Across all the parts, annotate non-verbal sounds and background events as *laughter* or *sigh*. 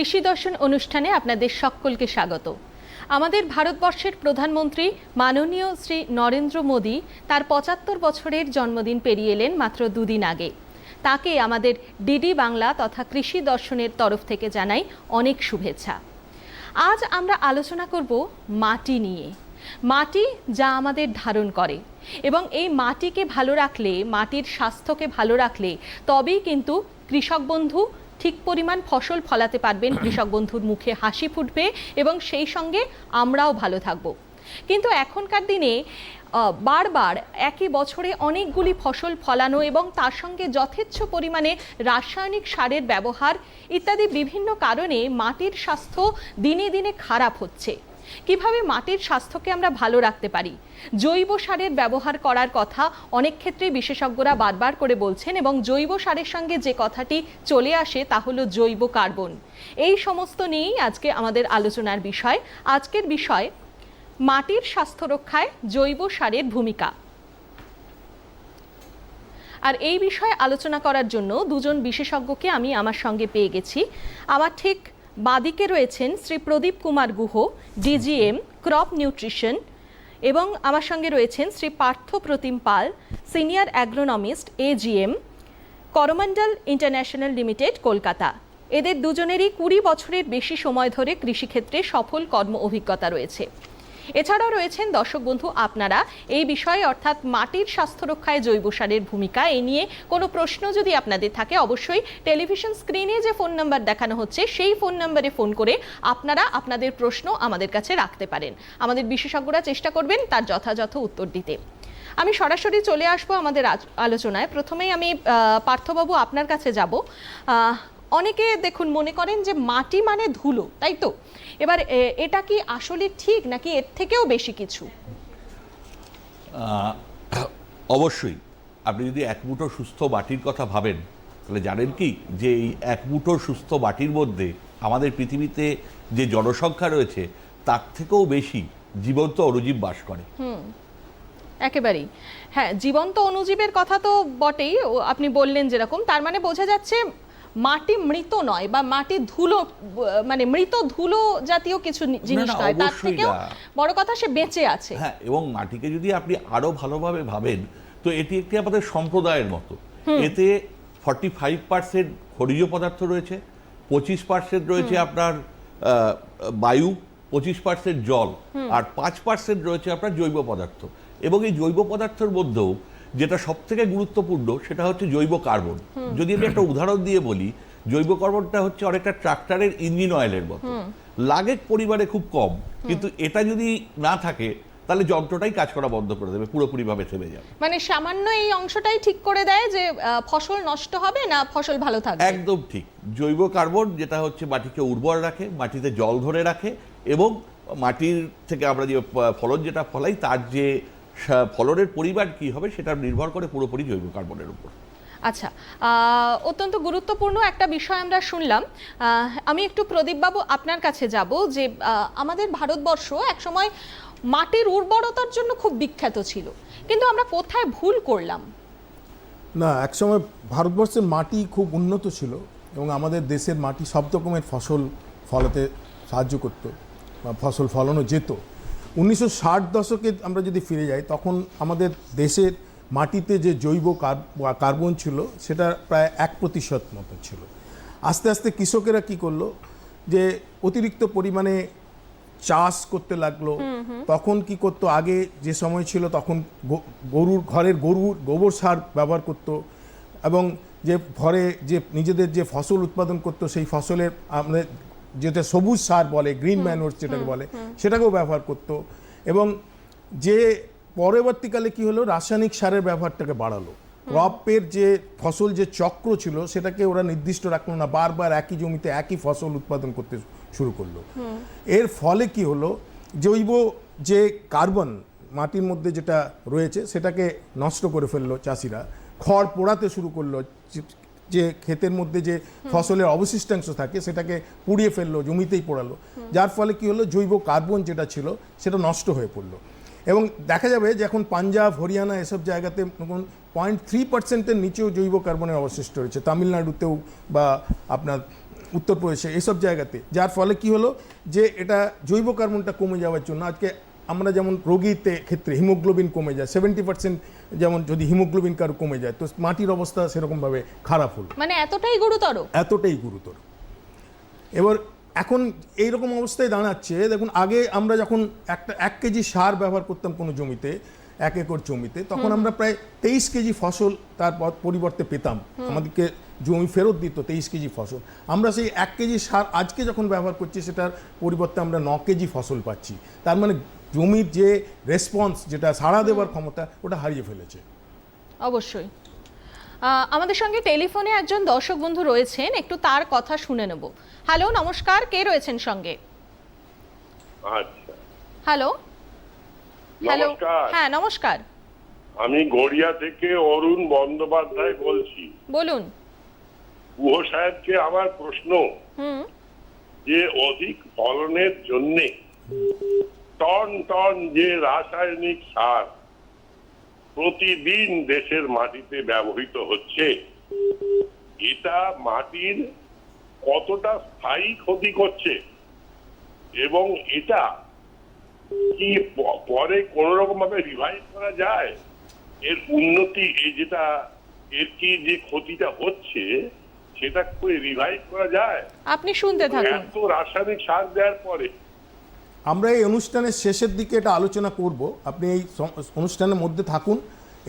কৃষি দর্শন অনুষ্ঠানে আপনাদের সকলকে স্বাগত। আমাদের ভারতবর্ষের প্রধানমন্ত্রী মাননীয় শ্রী নরেন্দ্র মোদী তার পঁচাত্তর বছরের জন্মদিন পেরিয়ে এলেন মাত্র দুদিন আগে। তাকে আমাদের ডিডি বাংলা তথা কৃষি দর্শনের তরফ থেকে জানাই অনেক শুভেচ্ছা। আজ আমরা আলোচনা করব মাটি নিয়ে। মাটি যা আমাদের ধারণ করে এবং এই মাটিকে ভালো রাখলে, মাটির স্বাস্থ্যকে ভালো রাখলে তবেই কিন্তু কৃষক বন্ধু ঠিক পরিমাণ ফসল ফলাতে পারবেন কৃষক বন্ধুর মুখে হাসি ফুটবে এবং সেই সঙ্গে আমরাও ভালো থাকব। কিন্তু এখনকার দিনে বারবার একই বছরে অনেকগুলি ফসল ফলানো এবং তার সঙ্গে যথেচ্ছ পরিমাণে রাসায়নিক সারের ব্যবহার ইত্যাদি বিভিন্ন কারণে মাটির স্বাস্থ্য দিনে দিনে খারাপ হচ্ছে। কীভাবে মাটির স্বাস্থ্যকে আমরা ভালো রাখতে পারি? জৈব সারের ব্যবহার করার কথা অনেক ক্ষেত্রে বিশেষজ্ঞরা বারবার করে বলছেন এবং জৈব সারের সঙ্গে যে কথাটি চলে আসে তা হলো জৈব কার্বন। এই সমস্ত নিয়েই আজকে আমাদের আলোচনার বিষয়। আজকের বিষয়, মাটির স্বাস্থ্য রক্ষায় জৈব সারের ভূমিকা। আর এই বিষয়ে আলোচনা করার জন্য দুজন বিশেষজ্ঞকে আমি আমার সঙ্গে পেয়ে গেছি। আমার ঠিক বাদিকে রয়েছেন Shri Pradip Kumar Guha, DGM, crop nutrition এবং আমার সঙ্গে রয়েছেন Shri Partha Pratim Pal, senior agronomist, AGM Coromandel international limited, Kolkata. এদের দুজনেরই কুড়ি বছরের বেশি সময় ধরে কৃষিক্ষেত্রে সফল কর্ম অভিজ্ঞতা রয়েছে। এছাড়াও রয়েছেন দর্শক বন্ধু আপনারা। এই বিষয়ে অর্থাৎ মাটির স্বাস্থ্য রক্ষায় জৈব সারের ভূমিকা এ নিয়ে কোনো প্রশ্ন যদি আপনাদের থাকে, অবশ্যই টেলিভিশন স্ক্রিনে যে ফোন নাম্বার দেখানো হচ্ছে, সেই ফোন নাম্বারে ফোন করে আপনারা আপনাদের প্রশ্ন আমাদের কাছে রাখতে পারেন। আমাদের বিশেষজ্ঞরা চেষ্টা করবেন তার যথাযথ উত্তর দিতে। আমি সরাসরি চলে আসব আমাদের আলোচনায়। প্রথমেই আমি পার্থবাবু আপনার কাছে যাব। অনেকে দেখুন মনে করেন যে মাটি মানে ধুলো, তাই তো? এবার এটা কি আসলে ঠিক নাকি এর থেকেও বেশি কিছু? অবশ্যই। আপনি যদি এক মুঠো সুস্থ বাটির কথা ভাবেন তাহলে জানেন কি যে এই এক মুঠো সুস্থ বাটির মধ্যে আমাদের পৃথিবীতে যে জনসংখ্যা রয়েছে তার থেকেও বেশি জীবন্ত অণুজীব বাস করে। একেবারেই। হ্যাঁ জীবন্ত অণুজীবের কথা তো বটেই। আপনি বললেন যেরকম তার মানে বোঝা যাচ্ছে মাটি মৃত নয় বা মাটি ধুলো মানে মৃত ধুলো জাতীয় কিছু জিনিস নয় তার থেকেও বড় কথা সে বেঁচে আছে। হ্যাঁ এবং মাটিকে যদি আপনি আরও ভালোভাবে ভাবেন তো এটি একটি আমাদের সম্প্রদায়ের মতো। এতে ফর্টি ফাইভ পার্সেন্ট খনিজ পদার্থ রয়েছে পঁচিশ পার্সেন্ট রয়েছে আপনার বায়ু পঁচিশ পার্সেন্ট জল আর পাঁচ পার্সেন্ট রয়েছে আপনার জৈব পদার্থ। এবং এই জৈব পদার্থের মধ্যেও যেটা সব থেকে গুরুত্বপূর্ণ সেটা হচ্ছে জৈব কার্বন। যদি আমি একটা উদাহরণ দিয়ে বলি জৈব কার্বনটা হচ্ছে অনেকটা ট্রাক্টরের ইঞ্জিন অয়েলের মতো। লাগে পরিবারে খুব কম কিন্তু এটা যদি না থাকে তাহলে যন্ত্রটাই কাজ করা বন্ধ করে দেবে পুরোপুরিভাবে থেমে যাবে। মানে সামান্য এই অংশটাই ঠিক করে দেয় যে ফসল নষ্ট হবে না ফসল ভালো থাকবে? একদম ঠিক। জৈব কার্বন যেটা হচ্ছে মাটিকে উর্বর রাখে মাটিতে জল ধরে রাখে এবং মাটির থেকে আমরা যে ফলন যেটা ফলাই তার যে ফলনের পরিমাণ কি হবে সেটা নির্ভর করে পুরোপুরি জৈব কার্বনের উপর। আচ্ছা অত্যন্ত গুরুত্বপূর্ণ একটা বিষয় আমরা শুনলাম। আমি একটু প্রদীপবাবু আপনার কাছে যাব যে আমাদের ভারতবর্ষ একসময় মাটির উর্বরতার জন্য খুব বিখ্যাত ছিল কিন্তু আমরা কোথায় ভুল করলাম? না একসময় ভারতবর্ষের মাটি খুব উন্নত ছিল এবং আমাদের দেশের মাটি সব রকমের ফসল ফলাতে সাহায্য করত বা ফসল ফলানো যেত। উনিশশো ষাট দশকে আমরা যদি ফিরে যাই তখন আমাদের দেশের মাটিতে যে জৈব কার- কার্বন ছিল সেটা প্রায় এক প্রতিশত মতো ছিল। আস্তে আস্তে কৃষকেরা কি করল যে অতিরিক্ত পরিমাণে চাষ করতে লাগল। তখন কি করতো আগে যে সময় ছিল তখন গরুর ঘরের গরুর গোবর সার ব্যবহার করতো এবং যে ঘরে যে নিজেদের যে ফসল উৎপাদন করতো সেই ফসলের আমাদের যেটা সবুজ সার বলে গ্রিন ম্যানোর যেটাকে বলে সেটাকেও ব্যবহার করতো। এবং যে পরবর্তীকালে কি হলো রাসায়নিক সারের ব্যবহারটাকে বাড়ালো। ক্রপের যে ফসল যে চক্র ছিল সেটাকে ওরা নির্দিষ্ট রাখল না বারবার একই জমিতে একই ফসল উৎপাদন করতে শুরু করল। এর ফলে কি হলো জৈব যে কার্বন মাটির মধ্যে যেটা রয়েছে সেটাকে নষ্ট করে ফেলল চাষিরা। খড় পোড়াতে শুরু করল যে- ক্ষেতের মধ্যে যে ফসলের অবশিষ্টাংশ থাকে, সেটাকে পুড়িয়ে ফেলল, জমিতেই পোড়ালো। যার ফলে কি হলো? জৈব কার্বন যেটা ছিল, সেটা নষ্ট হয়ে পড়ল। এবং দেখা যাবে যে এখন পাঞ্জাব, হরিয়ানা এসব জায়গাতে পয়েন্ট থ্রি পার্সেন্টের নিচেও জৈব কার্বনের অবশিষ্ট রয়েছে। তামিলনাড়ুতেও বা আপনার উত্তরপ্রদেশে এইসব জায়গাতে। যার ফলে কি হলো? যে এটা জৈব কার্বনটা কমে যাওয়ার জন্য আজকে আমরা যেমন রোগীতে ক্ষেত্রে হিমোগ্লোবিন কমে যায় সেভেন্টি পার্সেন্ট যেমন যদি হিমোগ্লোবিন কারও কমে যায় তো মাটির অবস্থা সেরকমভাবে খারাপ হলো মানে এতটাই গুরুতর? এতটাই গুরুতর। এবার এখন এইরকম অবস্থায় দাঁড়াচ্ছে দেখুন আগে আমরা যখন একটা এক কেজি সার ব্যবহার করতাম কোনো জমিতে এক একর জমিতে তখন আমরা প্রায় তেইশ কেজি ফসল তার পরিবর্তে পেতাম। আমাদেরকে জমি ফেরত দিত তেইশ কেজি ফসল। আমরা সেই এক কেজি সার আজকে যখন ব্যবহার করছি সেটার পরিবর্তে আমরা ন কেজি ফসল পাচ্ছি। তার মানে জমির যে রেসপন্স যেটা সাড়া দেওয়ার ক্ষমতা ওটা হারিয়ে ফেলেছে। অবশ্যই। আমাদের সঙ্গে টেলিফোনে একজন দর্শক বন্ধু রয়েছেন একটু তার কথা শুনে নেব। হ্যালো নমস্কার কে রয়েছেন সঙ্গে? আচ্ছা। হ্যালো? হ্যালো? হ্যাঁ নমস্কার। আমি গড়িয়া থেকে অরুণ বন্দ্যোপাধ্যায় বলছি। বলুন। গুহ সাহেবকে আমার প্রশ্ন। হুম। যে অধিক ফলনের জন্যে টন টন যে রাসায়নিক সার প্রতিদিন দেশের মাটিতে ব্যবহৃত হচ্ছে এটা মাটির কতটা স্থায়ী ক্ষতি করছে এবং এটা কি পরে কোন রকম ভাবে রিভাইভ করা যায়? এর উন্নতি এই যেটা এর কি যে ক্ষতিটা হচ্ছে সেটা রিভাইভ করা যায়? আপনি শুনতে থাকুন। এত রাসায়নিক সার দেওয়ার পরে আমরা এই অনুষ্ঠানের শেষের দিকে এটা আলোচনা করব। আপনি এই অনুষ্ঠানের মধ্যে থাকুন।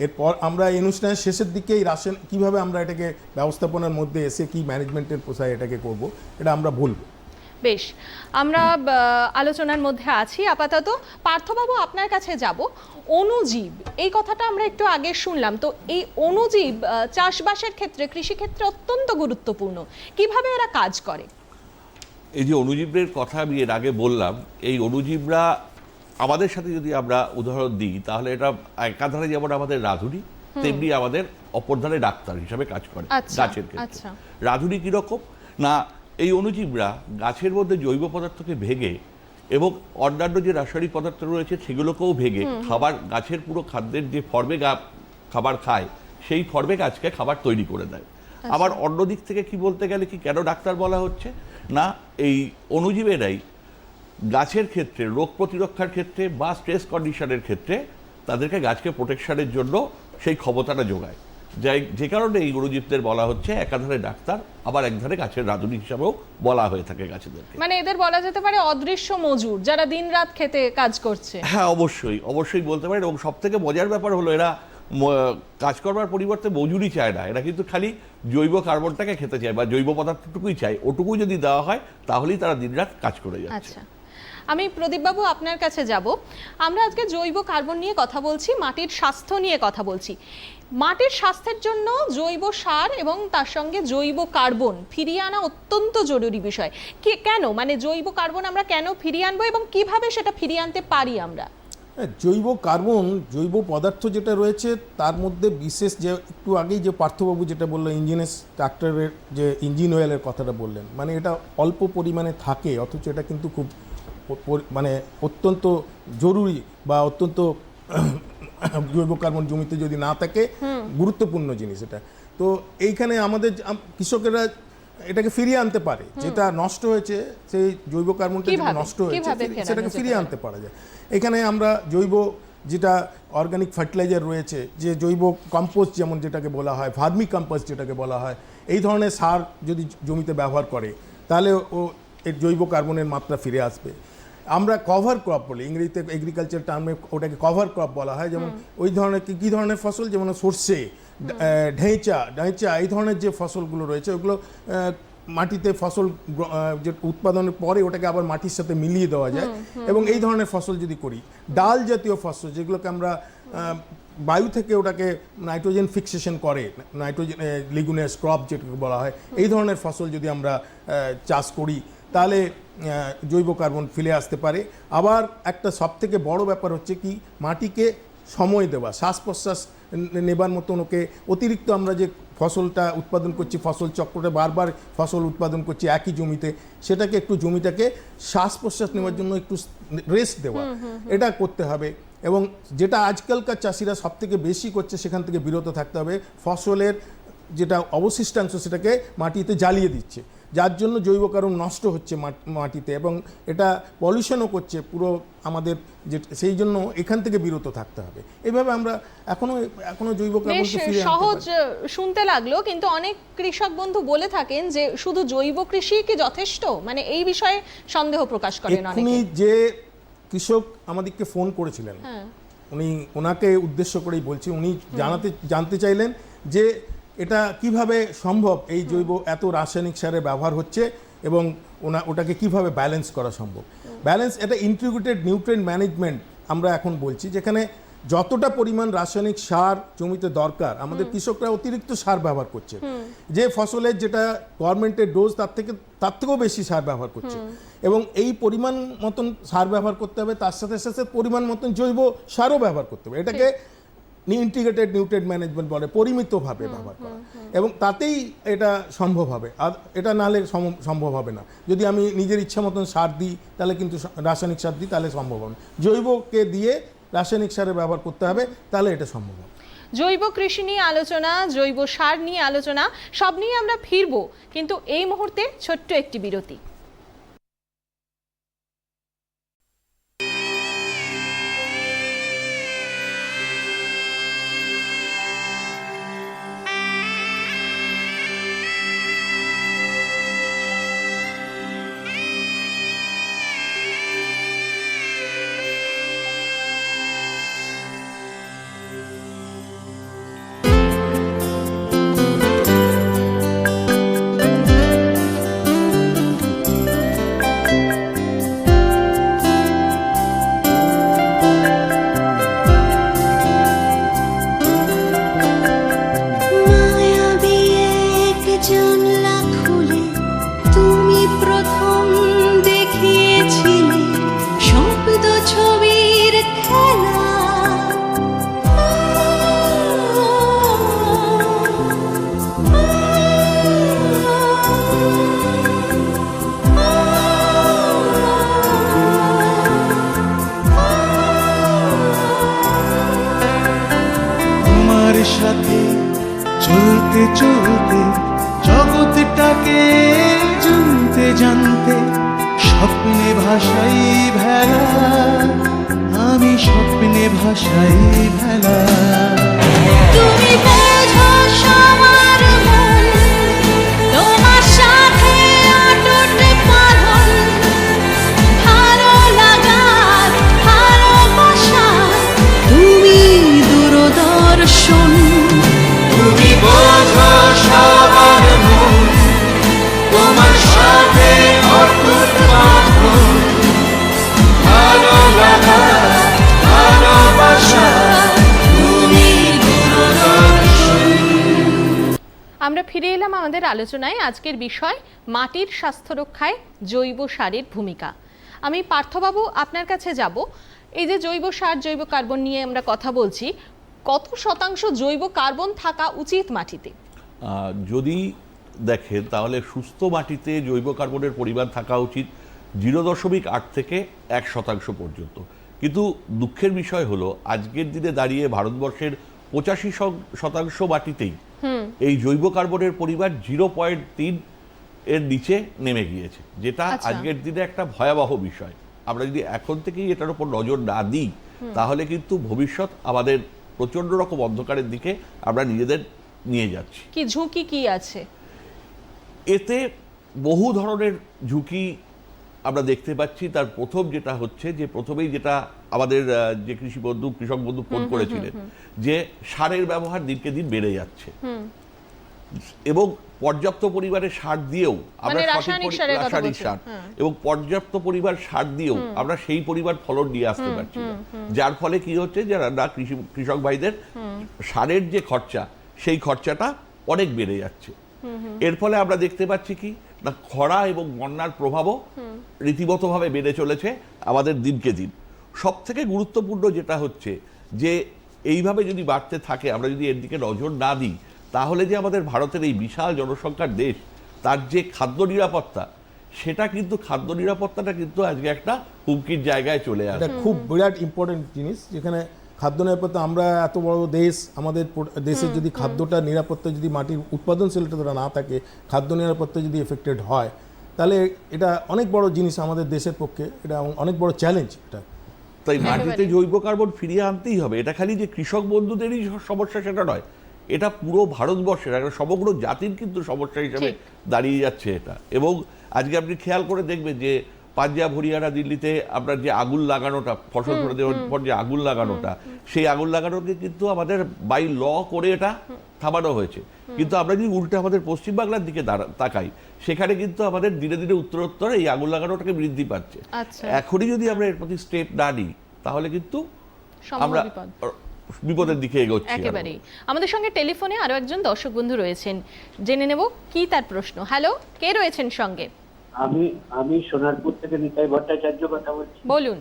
এরপর আমরা এই অনুষ্ঠানের শেষের দিকে এই রাসায়ন কীভাবে আমরা এটাকে ব্যবস্থাপনার মধ্যে এসে কি ম্যানেজমেন্টের পোষায় এটাকে করব, এটা আমরা বলব। বেশ, আমরা আলোচনার মধ্যে আছি। আপাতত পার্থবাবু আপনার কাছে যাব। অনুজীব, এই কথাটা আমরা একটু আগে শুনলাম। তো এই অনুজীব চাষবাসের ক্ষেত্রে, কৃষিক্ষেত্রে অত্যন্ত গুরুত্বপূর্ণ। কীভাবে এরা কাজ করে? এই যে অণুজীবের কথা আমি এর আগে বললাম এই অণুজীবরা আমাদের সাথে যদি আমরা উদাহরণ দিই তাহলে এটা একাধারে যেমন আমাদের রাধুনি তেমনি আমাদের অপরধারে ডাক্তার হিসাবে কাজ করে আচ্ছা, গাছের ক্ষেত্রে। আচ্ছা। রাধুনি কীরকম? না এই অণুজীবরা গাছের মধ্যে জৈব পদার্থকে ভেঙে এবং অন্যান্য যে রাসায়নিক পদার্থ রয়েছে সেগুলোকেও ভেঙে খাবার গাছের পুরো খাদ্যের যে ফর্মে গা খাবার খায় সেই ফর্মে গাছকে খাবার তৈরি করে দেয়। আবার অন্য দিক থেকে কি বলতে গেলে কি কেন ডাক্তার বলা হচ্ছে? না এই অণুজীবেরাই গাছের ক্ষেত্রে রোগ প্রতিরক্ষার ক্ষেত্রে বা স্ট্রেস কন্ডিশনের ক্ষেত্রে তাদেরকে গাছকে প্রোটেকশনের জন্য সেই ক্ষমতাটা যোগায়। যাই যে কারণে এই অণুজীবদের বলা হচ্ছে একাধারে ডাক্তার আবার একধারে গাছের রাঁধুনি হিসাবেও বলা হয়ে থাকে গাছেদেরকে। মানে এদের বলা যেতে পারে অদৃশ্য মজুর যারা দিনরাত খেতে কাজ করছে। হ্যাঁ অবশ্যই অবশ্যই বলতে পারেন এবং সব থেকে মজার ব্যাপার হলো এরা কাজ করবার পরিবর্তে মজুরি চায় না। এরা কিন্তু খালি জৈব কার্বনটাকে খেতে চায় বা জৈব পদার্থটুকুই চায়। ওটুকুই যদি দেওয়া হয়, তাহলেই তারা দিনরাত কাজ করে যাচ্ছে। আচ্ছা। আমি প্রদীপবাবু আপনার কাছে যাব। আমরা আজকে জৈব কার্বন নিয়ে কথা বলছি, মাটির স্বাস্থ্য নিয়ে কথা বলছি। মাটির স্বাস্থ্যের জন্য জৈব সার এবং তার সঙ্গে জৈব কার্বন ফিরিয়ে আনা অত্যন্ত জরুরি বিষয়। কেন? মানে জৈব কার্বন আমরা কেন ফিরিয়ে আনব এবং কীভাবে সেটা ফিরিয়ে আনতে পারি আমরা? জৈব কার্বন জৈব পদার্থ যেটা রয়েছে তার মধ্যে বিশেষ যে একটু আগেই যে পার্থবাবু যেটা বলল ইঞ্জিনের ট্রাক্টরের যে ইঞ্জিন অয়েলের কথাটা বললেন মানে এটা অল্প পরিমাণে থাকে অথচ এটা কিন্তু খুব মানে অত্যন্ত জরুরি বা অত্যন্ত *coughs* জৈব কার্বন জমিতে যদি না থাকে গুরুত্বপূর্ণ জিনিস এটা। তো এইখানে আমাদের কৃষকেরা এটাকে ফিরিয়ে আনতে পারে যেটা নষ্ট হয়েছে সেই জৈব কার্বনটা যেটা নষ্ট হয়েছে সেটাকে ফিরিয়ে আনতে পারা যায়। এখানে আমরা জৈব যেটা অর্গানিক ফার্টিলাইজার রয়েছে যে জৈব কম্পোস্ট যেমন যেটাকে বলা হয় ভার্মি কম্পোস্ট যেটাকে বলা হয় এই ধরনের সার যদি জমিতে ব্যবহার করে তাহলে ও এর জৈব কার্বনের মাত্রা ফিরে আসবে। আমরা কভার ক্রপ বলি ইংরেজিতে এগ্রিকালচার টার্মে ওটাকে কভার ক্রপ বলা হয় যেমন ওই ধরনের কি কী ধরনের ফসল? যেমন সর্ষে ঢেঁচা ঢেঁচা এই ধরনের যে ফসলগুলো রয়েছে ওগুলো মাটিতে ফসল যে উৎপাদনের পরে ওটাকে আবার মাটির সাথে মিলিয়ে দেওয়া যায়। এবং এই ধরনের ফসল যদি করি ডাল জাতীয় ফসল যেগুলোকে আমরা বায়ু থেকে ওটাকে নাইট্রোজেন ফিক্সেশন করে নাইট্রোজেন লিগুনেস ক্রপ যেটাকে বলা হয় এই ধরনের ফসল যদি আমরা চাষ করি তাহলে জৈব কার্বন ফিরে আসতে পারে। আবার একটা সবথেকে বড় ব্যাপার হচ্ছে কি মাটিকে সময় দেওয়া শ্বাস প্রশ্বাস নেবার মতন ওকে অতিরিক্ত আমরা যে ফসলটা উৎপাদন করছি ফসল চক্রটা বারবার ফসল উৎপাদন করছি একই জমিতে সেটাকে একটু জমিটাকে শ্বাস প্রশ্বাস নেওয়ার জন্য একটু রেস্ট দেওয়া এটা করতে হবে। এবং যেটা আজকালকার চাষিরা সব থেকে বেশি করছে সেখান থেকে বিরত থাকতে হবে। ফসলের যেটা অবশিষ্টাংশ সেটাকে মাটিতে জ্বালিয়ে দিচ্ছে। যার জন্য জৈব কারণ নষ্ট হচ্ছে মাট- মাটিতে এবং এটা পলিউশনও করছে পুরো আমাদের যে সেই জন্য এখান থেকে বিরত থাকতে হবে। এভাবে আমরা এখনও এখনও জৈব কার্বনকে ফিরে সহজ শুনতে লাগল কিন্তু অনেক কৃষক বন্ধু বলে থাকেন যে শুধু জৈব কৃষি কি যথেষ্ট? মানে এই বিষয়ে সন্দেহ প্রকাশ করেন অনেকে। যে কৃষক আমাদেরকে ফোন করেছিলেন হ্যাঁ। উনি ওনাকে উদ্দেশ্য করেই বলছি উনি জানাতে জানতে চাইলেন যে এটা কীভাবে সম্ভব? এই জৈব এত রাসায়নিক সারের ব্যবহার হচ্ছে এবং ওনা ওটাকে কীভাবে ব্যালেন্স করা সম্ভব? ব্যালেন্স এটা ইন্টিগ্রেটেড নিউট্রিয়েন্ট ম্যানেজমেন্ট আমরা এখন বলছি যেখানে যতটা পরিমাণ রাসায়নিক সার জমিতে দরকার আমাদের কৃষকরা অতিরিক্ত সার ব্যবহার করছে। যে ফসলের যেটা গভর্নমেন্টের ডোজ তার থেকে তার থেকেও বেশি সার ব্যবহার করছে। এবং এই পরিমাণ মতন সার ব্যবহার করতে হবে তার সাথে সাথে পরিমাণ মতন জৈব সারও ব্যবহার করতে হবে। এটাকে ইন্টিগ্রেটেড নিউট্রেড ম্যানেজমেন্ট বলে পরিমিতভাবে ব্যবহার করা। এবং তাতেই এটা সম্ভব হবে। আর এটা নাহলে সম- সম্ভব হবে না। যদি আমি নিজের ইচ্ছা মতন সার দিই তাহলে কিন্তু রাসায়নিক সার দিই তাহলে সম্ভব হবে জৈবকে দিয়ে রাসায়নিক সারের ব্যবহার করতে হবে তাহলে এটা সম্ভব হবে। জৈব কৃষি নিয়ে আলোচনা জৈব সার নিয়ে আলোচনা সব নিয়ে আমরা ফিরবো। কিন্তু এই মুহূর্তে ছোট্ট একটি বিরতি। জগৎটাকে জানতে জানতে স্বপ্নে ভাষাই ভেলা। আমি স্বপ্নে ভাষাই ভেলা। তুমি ফিরে এলাম আমাদের আলোচনায়। আজকের বিষয়, মাটির স্বাস্থ্য রক্ষায় জৈব সারের ভূমিকা। আমি পার্থবাবু, আপনার কাছে যাব। এই যে জৈব সার, জৈব কার্বন নিয়ে আমরা কথা বলছি, কত শতাংশ জৈব কার্বন থাকা উচিত মাটিতে? যদি দেখেন, তাহলে সুস্থ মাটিতে জৈব কার্বনের পরিমাণ থাকা উচিত জিরো দশমিক আট থেকে এক শতাংশ পর্যন্ত। কিন্তু দুঃখের বিষয় হলো, আজকের দিনে দাঁড়িয়ে ভারতবর্ষের পঁচাশি শতাংশ মাটিতেই এই জৈব কার্বনের পরিমাণ জিরো পয়েন্ট তিন এর নিচে নেমে গিয়েছে যেটা আচ্ছা। আজকের দিনে একটা ভয়াবহ বিষয়। আমরা যদি এখন থেকেই এটার উপর নজর না দিই তাহলে কিন্তু ভবিষ্যৎ আমাদের প্রচণ্ড রকম অন্ধকারের দিকে আমরা নিজেদের নিয়ে যাচ্ছি। কি ঝুঁকি কি আছে? এতে বহু ধরনের ঝুঁকি আমরা দেখতে পাচ্ছি তার প্রথম যেটা হচ্ছে যে প্রথমেই যেটা আমাদের যে কৃষি বন্ধু কৃষক বন্ধু ফোন করেছিলেন যে সারের ব্যবহার দিনকে দিন বেড়ে যাচ্ছে। এবং পর্যাপ্ত পরিমাণে সার দিয়েও আমরা মানে রাসায়নিক সার। এবং পর্যাপ্ত পরিমাণ সার দিয়েও আমরা সেই পরিমাণ ফলন নিয়ে আসতে পারছি যার ফলে কি হচ্ছে যে না কৃষি কৃষক ভাইদের সারের যে খরচা সেই খরচাটা অনেক বেড়ে যাচ্ছে। এর ফলে আমরা দেখতে পাচ্ছি কি খরা এবং বন্যার প্রভাবও রীতিমতভাবে বেড়ে চলেছে আমাদের দিনকে দিন। সব থেকে গুরুত্বপূর্ণ যেটা হচ্ছে যে, এইভাবে যদি বাড়তে থাকে, আমরা যদি এর দিকে নজর না দিই, তাহলে যে আমাদের ভারতের এই বিশাল জনসংখ্যার দেশ, তার যে খাদ্য নিরাপত্তা, সেটা কিন্তু খাদ্য নিরাপত্তাটা কিন্তু আজকে একটা হুমকির জায়গায় চলে আসে খুব বিরাট ইম্পর্টেন্ট জিনিস, যেখানে খাদ্য নিরাপত্তা আমরা এত বড় দেশ আমাদের দেশের যদি খাদ্যটা নিরাপত্তা যদি মাটির উৎপাদনশীলতা না থাকে খাদ্য নিরাপত্তা যদি এফেক্টেড হয় তাহলে এটা অনেক বড় জিনিস আমাদের দেশের পক্ষে এটা অনেক বড় চ্যালেঞ্জ এটা। তাই মাটিতে জৈব কার্বন ফিরিয়ে আনতেই হবে এটা খালি যে কৃষক বন্ধুদেরই সমস্যা সেটা নয় এটা পুরো ভারতবর্ষের একটা সমগ্র জাতির কিন্তু সমস্যা হিসেবে দাঁড়িয়ে যাচ্ছে এটা। এবং আজকে আপনি খেয়াল করে দেখবেন যে পাঞ্জাব হরিয়ানা দিল্লিতে আপনার যে আগুন লাগানোটা ফসল ফলে দেওয়ার পর যে আগুন লাগানোটা সেই আগুন লাগানোকে কিন্তু আমাদের বাই ল করে এটা থামানো হয়েছে। কিন্তু আমরা যদি উল্টে আমাদের পশ্চিমবাংলার দিকে তাকাই সেখানে কিন্তু আমাদের ধীরে ধীরে উত্তরোত্তর এই আগুন লাগানোটাকে বৃদ্ধি পাচ্ছে। আচ্ছা। এখনই যদি আমরা এর প্রতি স্টেপ না নিই তাহলে কিন্তু আমরা বিপদের দিকে এগোচ্ছি একেবারেই। আমাদের সঙ্গে টেলিফোনে আরও একজন দর্শক বন্ধু রয়েছেন। জেনে নেব কি তার প্রশ্ন। হ্যালো কে রয়েছেন সঙ্গে? আমি আমি সোনারপুর থেকে নিতাই ভট্টাচার্য কথা বলছি। বলুন।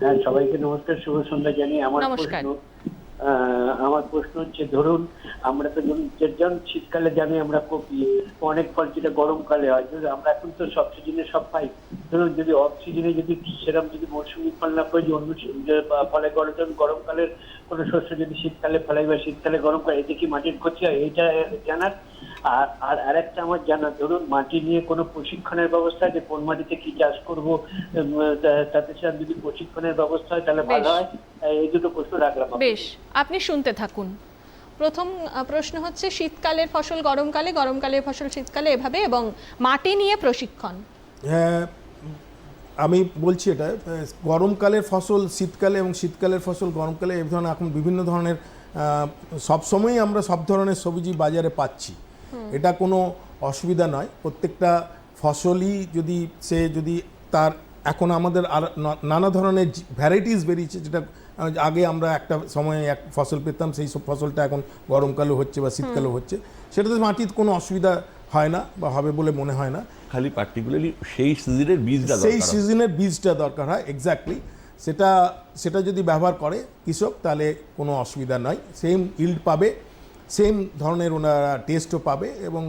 হ্যাঁ সবাইকে নমস্কার শুভ সন্ধ্যা জানিয়ে আমার প্রশ্ন আমার প্রশ্ন হচ্ছে ধরুন আমরা তো যেমন শীতকালে জানি আমরা কপি অনেক ফল যেটা গরমকালে হয় যদি আমরা এখন তো সব সিজনে সব পাই। ধরুন যদি অফ সিজনে যদি সেরকম যদি মৌসুমি ফল না পাই যে অন্য ফলে গরম গরমকালের কোনো শস্য যদি শীতকালে ফলাই বা শীতকালে গরম করে এতে কি মাটির ক্ষতি হয়? এইটা জানার। আর আর আরেকটা আমার জানা ধরুন মাটি নিয়ে কোনো প্রশিক্ষণের ব্যবস্থা আছে? কোন মাটিতে কি চাষ করব? তাতে স্যার যদি প্রশিক্ষণের ব্যবস্থা হয় তাহলে ভালো হয়। এই দুটো প্রশ্ন রাখলাম বেশ আপনি শুনতে থাকুন। প্রথম প্রশ্ন হচ্ছে শীতকালের ফসল গরমকালে গরমকালের ফসল শীতকালে এভাবে এবং মাটি নিয়ে প্রশিক্ষণ। হ্যাঁ আমি বলছি এটা গরমকালের ফসল শীতকালে এবং শীতকালের ফসল গরমকালে এই ধরনের এখন বিভিন্ন ধরনের সব সময়ই আমরা সব ধরনের সবজি বাজারে পাচ্ছি। এটা কোনো অসুবিধা নয়। প্রত্যেকটা ফসলই যদি সে যদি তার এখন আমাদের আর নানা ধরনের ভ্যারাইটিস বেরিয়েছে। যেটা আগে আমরা একটা সময়ে এক ফসল পেতাম সেই সব ফসলটা এখন গরমকালে হচ্ছে বা শীতকালে হচ্ছে। সেটাতে মাটির কোনো অসুবিধা হয় না বা হবে বলে মনে হয় না। খালি পার্টিকুলারলি সেই সিজনের বীজটা সেই সিজনের বীজটা দরকার হয় এক্স্যাক্টলি সেটা সেটা যদি ব্যবহার করে কৃষক তাহলে কোনো অসুবিধা নয়। সেম ইল্ড পাবে সেম ধরনের ওনারা টেস্টও পাবে এবং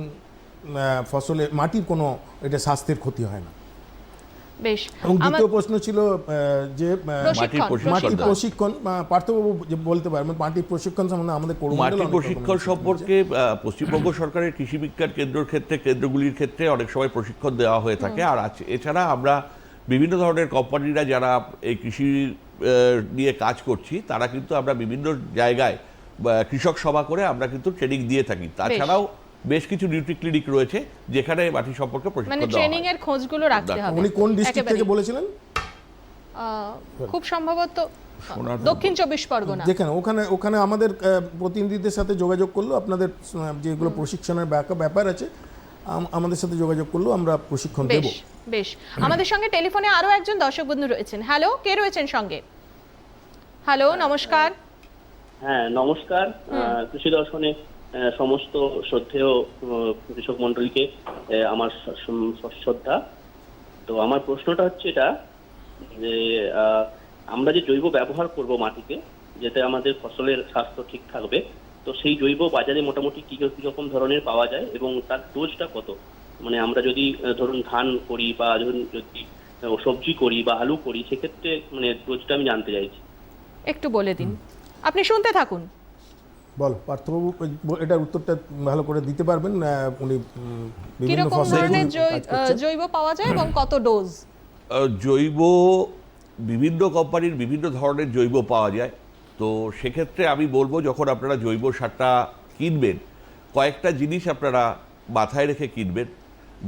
ফসলে মাটির কোনো এটা স্বাস্থ্যের ক্ষতি হয় না। বেশ। এবং দ্বিতীয় প্রশ্ন ছিল যে প্রশিক্ষণ, মাটির পার্থবাবু বলতে পারবেন মাটির প্রশিক্ষণ সম্বন্ধে আমাদের মাটির প্রশিক্ষণ প্রশিক্ষণ সম্পর্কে পশ্চিমবঙ্গ সরকারের কৃষি বিজ্ঞান কেন্দ্রের ক্ষেত্রে কেন্দ্রগুলির ক্ষেত্রে অনেক সময় প্রশিক্ষণ দেওয়া হয়ে থাকে। আর আছে এছাড়া আমরা বিভিন্ন ধরনের কোম্পানিরা যারা এই কৃষি আহ, নিয়ে কাজ করছি তারা কিন্তু আমরা বিভিন্ন জায়গায় কৃষক সভা করে আমরা কিন্তু ট্রেনিং দিয়ে থাকি। তাছাড়াও বেশ কিছু ডিউটি ক্লিনিক রয়েছে যেখানে মাটি সম্পর্কে মানে প্রশিক্ষণ দেওয়া ট্রেনিং এর খোঁজগুলো রাখতে হবে। উনি কোন ডিস্ট্রিক্ট থেকে বলেছিলেন? আহ, খুব সম্ভবত দক্ষিণ চব্বিশ পরগনা। যেখানে ওখানে ওখানে আমাদের প্রতিনিধিদের সাথে যোগাযোগ করল আপনাদের যেগুলো প্রশিক্ষণের ব্যাপার আছে আমাদের সাথে যোগাযোগ করল আমরা প্রশিক্ষণ দেব। বেশ। বেশ আমাদের সঙ্গে টেলিফোনে আরও একজন দর্শক বন্ধু রয়েছেন। হ্যালো কে রয়েছেন সঙ্গে? হ্যালো নমস্কার। হ্যাঁ নমস্কার। কৃষি দর্শনে সমস্ত শ্রদ্ধেয় কৃষক মন্ডলীকে আমার শ্রদ্ধা তো আমার প্রশ্নটা হচ্ছে এটা, যে আমরা যে জৈব ব্যবহার করব মাটিতে, যাতে আমাদের ফসলের স্বাস্থ্য ঠিক থাকবে, তো সেই জৈব বাজারে মোটামুটি কি রকম ধরনের পাওয়া যায় এবং তার ডোজটা কত? মানে আমরা যদি ধরুন ধান করি বা ধরুন যদি সবজি করি বা আলু করি, সেক্ষেত্রে মানে ডোজটা আমি জানতে চাইছি। একটু বলে দিন। আপনি শুনতে থাকুন। বল। পার্থবাবু এটার উত্তরটা ভালো করে দিতে পারবেন উনি বিভিন্ন ফসলের ধরনের। জৈব পাওয়া যায় এবং কত ডোজ? জৈব বিভিন্ন কোম্পানির বিভিন্ন ধরনের জৈব পাওয়া যায়। তো সেক্ষেত্রে আমি বলব যখন আপনারা জৈব সারটা কিনবেন কয়েকটা জিনিস আপনারা মাথায় রেখে কিনবেন।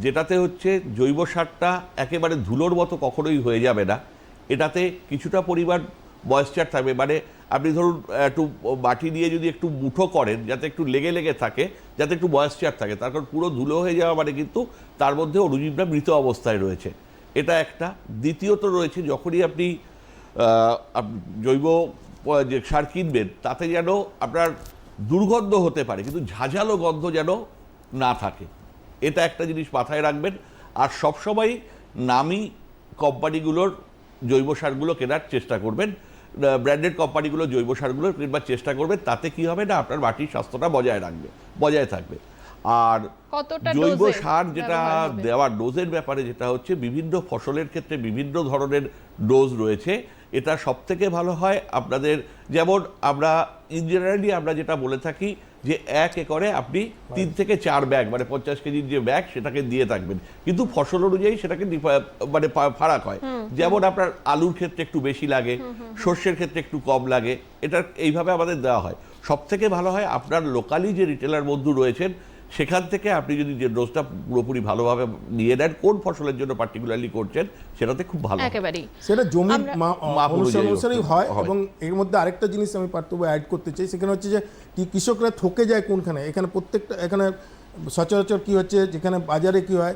যেটাতে হচ্ছে জৈব সারটা একেবারে ধুলোর মতো কখনোই হয়ে যাবে না। এটাতে কিছুটা পরিমাণ ময়েশ্চার থাকবে। মানে আপনি ধরুন একটু মাটি দিয়ে যদি একটু মুঠো করেন, যাতে একটু লেগে লেগে থাকে, যাতে একটু ময়েশ্চার থাকে, তার কারণ পুরো ধুলো হয়ে যাওয়া মানে কিন্তু তার মধ্যে অনুজীবটা মৃত অবস্থায় রয়েছে। এটা একটা। দ্বিতীয়ত রয়েছে, যখনই আপনি জৈব যে সার কিনবেন, তাতে যেন আপনার দুর্গন্ধ হতে পারে, কিন্তু ঝাঁঝালো গন্ধ যেন না থাকে। এটা একটা জিনিস মাথায় রাখবেন। আর সবসময় নামি কোম্পানিগুলোর জৈব সারগুলো কেনার চেষ্টা করবেন। ব্র্যান্ডেড কোম্পানিগুলো জৈব সারগুলো কিনবার চেষ্টা করবে তাতে কি হবে না আপনার মাটির স্বাস্থ্যটা বজায় রাখবে বজায় থাকবে। আর কতটা জৈব সার যেটা দেওয়ার ডোজের ব্যাপারে যেটা হচ্ছে বিভিন্ন ফসলের ক্ষেত্রে বিভিন্ন ধরনের ডোজ রয়েছে। এটা সব থেকে ভালো হয় আপনাদের যেমন আমরা ইন জেনারেলি আমরা যেটা বলে থাকি যে এক একরে আপনি তিন থেকে চার ব্যাগ মানে পঞ্চাশ কেজির যে ব্যাগ সেটাকে দিয়ে থাকবেন। কিন্তু ফসল অনুযায়ী সেটাকে মানে ফারাক হয়। যেমন আপনার আলুর ক্ষেত্রে একটু বেশি লাগে সর্ষের ক্ষেত্রে একটু কম লাগে এটা এইভাবে আমাদের দেওয়া হয়। সব থেকে ভালো হয় আপনার লোকালি যে রিটেলার বন্ধু রয়েছেন সেখান থেকে আপনি যদি যে ডোজটা পুরোপুরি ভালোভাবে নিয়ে নেন কোন ফসলের জন্য পার্টিকুলারলি করছেন সেটাতে খুব ভালো একেবারেই। সেটা জমির আমরা- মা- মাপ অনুষ্ঠান অনুযায়ী অনুসারেই হয়। এবং এর মধ্যে আরেকটা জিনিস আমি পার্থক্য অ্যাড করতে চাই সেখানে হচ্ছে যে কি কৃষকরা ঠকে যায় কোনখানে? এখানে প্রত্যেকটা এখানে সচরাচর কি হচ্ছে যেখানে বাজারে কি হয়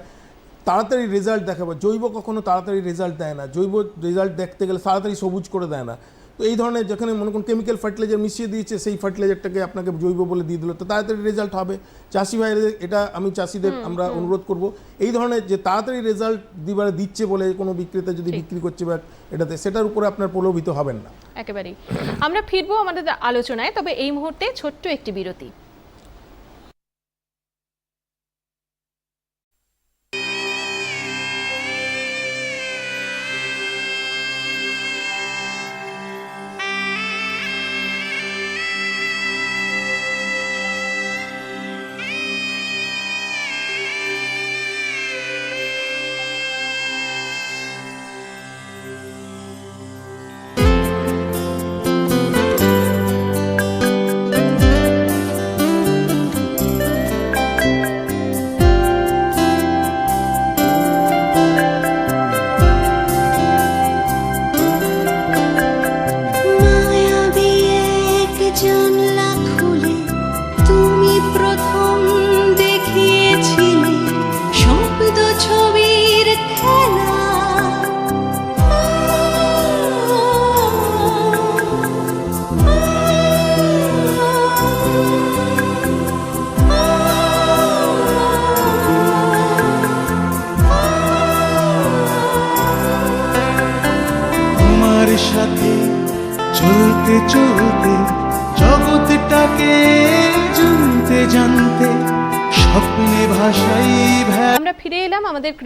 তাড়াতাড়ি রেজাল্ট দেখাবো। জৈব কখনো তাড়াতাড়ি রেজাল্ট দেয় না। জৈব রেজাল্ট দেখতে গেলে তাড়াতাড়ি সবুজ করে দেয় না। তো এই ধরনের যেখানে মনে করুন কেমিক্যাল ফার্টিলাইজার মিশিয়ে দিয়েছে সেই ফার্টিলাইজারটাকে আপনাকে জৈব বলে দিয়ে দিল। তো তাড়াতাড়ি রেজাল্ট হবে। চাষি ভাইদের এটা আমি চাষিদের আমরা অনুরোধ করব। এই ধরনের যে তাড়াতাড়ি রেজাল্ট দিবার দিচ্ছে বলে কোনো বিক্রেতা যদি বিক্রি করছে বা এটাতে সেটার উপরে আপনার প্রলোভিত হবেন না। একেবারেই। আমরা ফিরবো আমাদের আলোচনায় তবে এই মুহূর্তে ছোট্ট একটি বিরতি।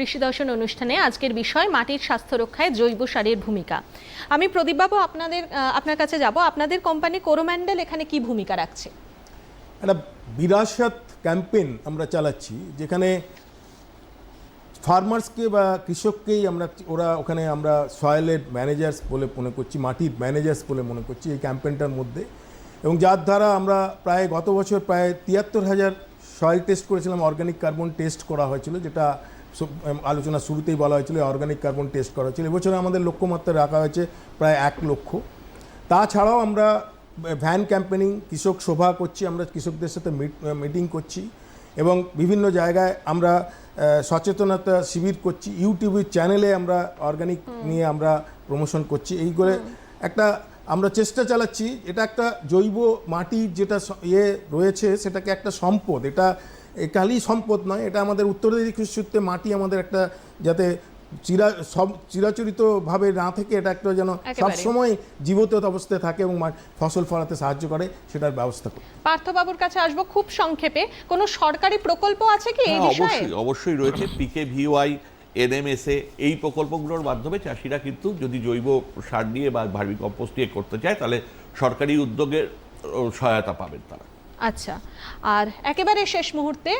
কৃষি দর্শন অনুষ্ঠানে আজকের বিষয় মাটির স্বাস্থ্য রক্ষায় জৈব সারের ভূমিকা। আমি প্রদীপবাবু, আপনাদের আপনার কাছে যাব। আপনাদের কোম্পানি কোরোম্যান্ডেল এখানে কি ভূমিকা রাখছে? একটা বিরাসত ক্যাম্পেইন আমরা চালাচ্ছি, যেখানে ফার্মার্সকে বা কৃষককেই আমরা, ওরা ওখানে আমরা সয়েলের ম্যানেজার্স বলে মনে করছি, মাটির ম্যানেজার্স বলে মনে করছি এই ক্যাম্পেইনটার মধ্যে। এবং যার দ্বারা আমরা প্রায় গত বছর প্রায় তিয়াত্তর হাজার সয়েল টেস্ট করেছিলাম, অর্গানিক কার্বন টেস্ট করা হয়েছিল, যেটা সু- উম, আলোচনা শুরুতেই বলা হয়েছিল অর্গানিক কার্বন টেস্ট করা হয়েছিল। এবছরে আমাদের লক্ষ্যমাত্রা রাখা হয়েছে প্রায় এক লক্ষ। তাছাড়াও আমরা ভ্যান ক্যাম্পেনিং কৃষক সভা করছি আমরা কৃষকদের সাথে মিটিং করছি এবং বিভিন্ন জায়গায় আমরা সচেতনতা শিবির করছি। ইউটিউবের চ্যানেলে আমরা অর্গানিক নিয়ে আমরা প্রমোশন করছি। এই করে একটা আমরা চেষ্টা চালাচ্ছি এটা একটা জৈব মাটির যেটা ইয়ে রয়েছে সেটাকে একটা সম্পদ। এটা খালি সম্পদ নয় এটা আমাদের উত্তরাধিকার সূত্রে মাটি আমাদের একটা যাতে চিরা সব চিরাচরিতভাবে না থেকে এটা একটা যেন সবসময় জীবিত অবস্থায় থাকে এবং মা- ফসল ফলাতে সাহায্য করে সেটার ব্যবস্থা করি পার্থবাবুর কাছে আসব খুব সংক্ষেপে। কোনো সরকারি প্রকল্প আছে কি এই হ্যাঁ, বিষয়ে? অবশ্যই অবশ্যই রয়েছে। পিকে ভিওয়াই এনএমএসএ এই প্রকল্পগুলোর মাধ্যমে চাষিরা কিন্তু যদি জৈব সার নিয়ে বা ভার্মি কম্পোস্ট নিয়ে করতে চায় তাহলে সরকারি উদ্যোগের সহায়তা পাবেন তারা। আচ্ছা। আর একেবারে শেষ মুহূর্তে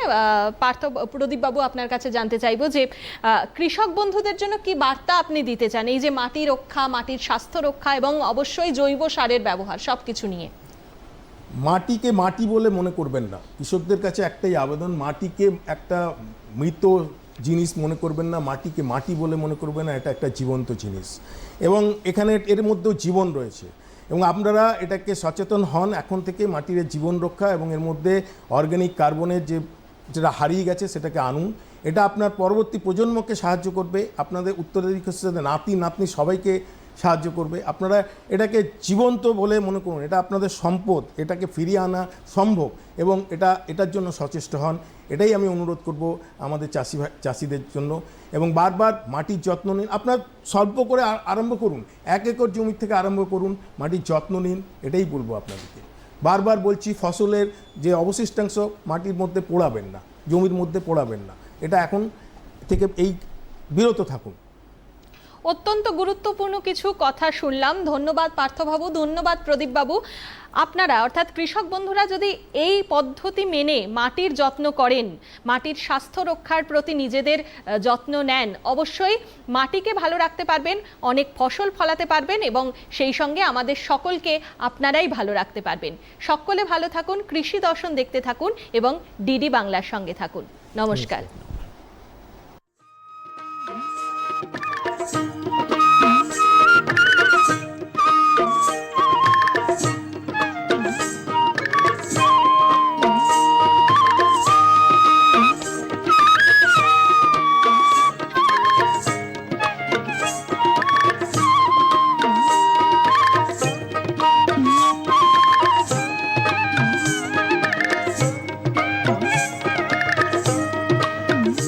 পার্থ, প্রদীপবাবু আপনার কাছে জানতে চাইব যে কৃষক বন্ধুদের জন্য কি বার্তা আপনি দিতে চান? এই যে মাটি রক্ষা, মাটির স্বাস্থ্য রক্ষা এবং অবশ্যই জৈব সারের ব্যবহার সব কিছু নিয়ে। মাটিকে মাটি বলে মনে করবেন না। কৃষকদের কাছে একটাই আবেদন, মাটিকে একটা মৃত জিনিস মনে করবেন না, মাটিকে মাটি বলে মনে করবেন না, এটা একটা জীবন্ত জিনিস। এবং এখানে এর মধ্যেও জীবন রয়েছে। এবং আপনারা এটাকে সচেতন হন এখন থেকে মাটির জীবন রক্ষা এবং এর মধ্যে অর্গ্যানিক কার্বনের যে, যেটা হারিয়ে গেছে সেটাকে আনুন। এটা আপনার পরবর্তী প্রজন্মকে সাহায্য করবে। আপনাদের উত্তরাধিকার সাথে নাতি নাতনি সবাইকে সাহায্য করবে। আপনারা এটাকে জীবন্ত বলে মনে করুন। এটা আপনাদের সম্পদ, এটাকে ফিরিয়ে আনা সম্ভব এবং এটা, এটার জন্য সচেষ্ট হন। এটাই আমি অনুরোধ করব আমাদের চাষি চাষিদের জন্য এবং বারবার মাটির যত্ন নিন। আপনার স্বল্প করে আরম্ভ করুন। এক একর জমি থেকে আরম্ভ করুন। মাটির যত্ন নিন, এটাই বলব আপনাদেরকে। বারবার বলছি, ফসলের যে অবশিষ্টাংশ মাটির মধ্যে পোড়াবেন না, জমির মধ্যে পোড়াবেন না। এটা এখন থেকে এই, বিরত থাকুন। অত্যন্ত গুরুত্বপূর্ণ কিছু কথা শুনলাম। ধন্যবাদ পার্থবাবু, ধন্যবাদ প্রদীপবাবু। আপনারা, অর্থাৎ কৃষক বন্ধুরা যদি এই পদ্ধতি মেনে মাটির যত্ন করেন, মাটির স্বাস্থ্য রক্ষার প্রতি নিজেদের যত্ন নেন, অবশ্যই মাটিকে ভালো রাখতে পারবেন, অনেক ফসল ফলাতে পারবেন এবং সেই সঙ্গে আমাদের সকলকে আপনারাই ভালো রাখতে পারবেন। সকলে ভালো থাকুন, কৃষি দর্শন দেখতে থাকুন এবং ডিডি বাংলার সঙ্গে থাকুন। নমস্কার।